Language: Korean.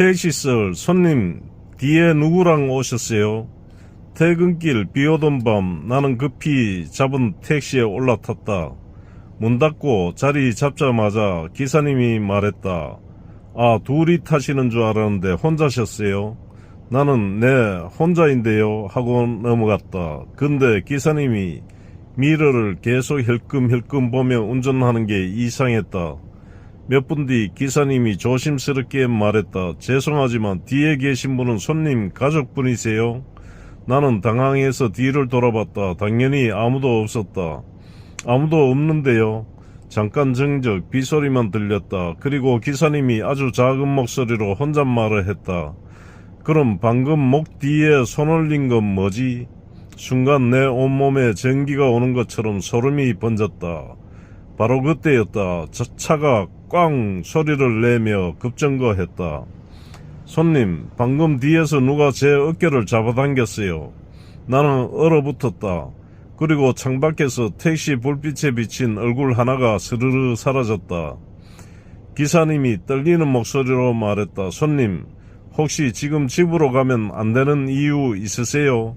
택시설 손님 뒤에 누구랑 오셨어요? 퇴근길 비 오던 밤 나는 급히 잡은 택시에 올라탔다. 문 닫고 자리 잡자마자 기사님이 말했다. 아, 둘이 타시는 줄 알았는데 혼자셨어요? 나는 네, 혼자인데요. 하고 넘어갔다. 근데 기사님이 미러를 계속 힐끔힐끔 보며 운전하는 게 이상했다. 몇 분 뒤 기사님이 조심스럽게 말했다. 죄송하지만 뒤에 계신 분은 손님 가족분이세요? 나는 당황해서 뒤를 돌아봤다. 당연히 아무도 없었다. 아무도 없는데요. 잠깐 정적 빗소리만 들렸다. 그리고 기사님이 아주 작은 목소리로 혼잣말을 했다. 그럼 방금 목 뒤에 손 올린 건 뭐지? 순간 내 온몸에 전기가 오는 것처럼 소름이 번졌다. 바로 그때였다. 저 차가 꽝 소리를 내며 급정거했다. 손님, 방금 뒤에서 누가 제 어깨를 잡아당겼어요. 나는 얼어붙었다. 그리고 창밖에서 택시 불빛에 비친 얼굴 하나가 스르르 사라졌다. 기사님이 떨리는 목소리로 말했다. 손님, 혹시 지금 집으로 가면 안 되는 이유 있으세요?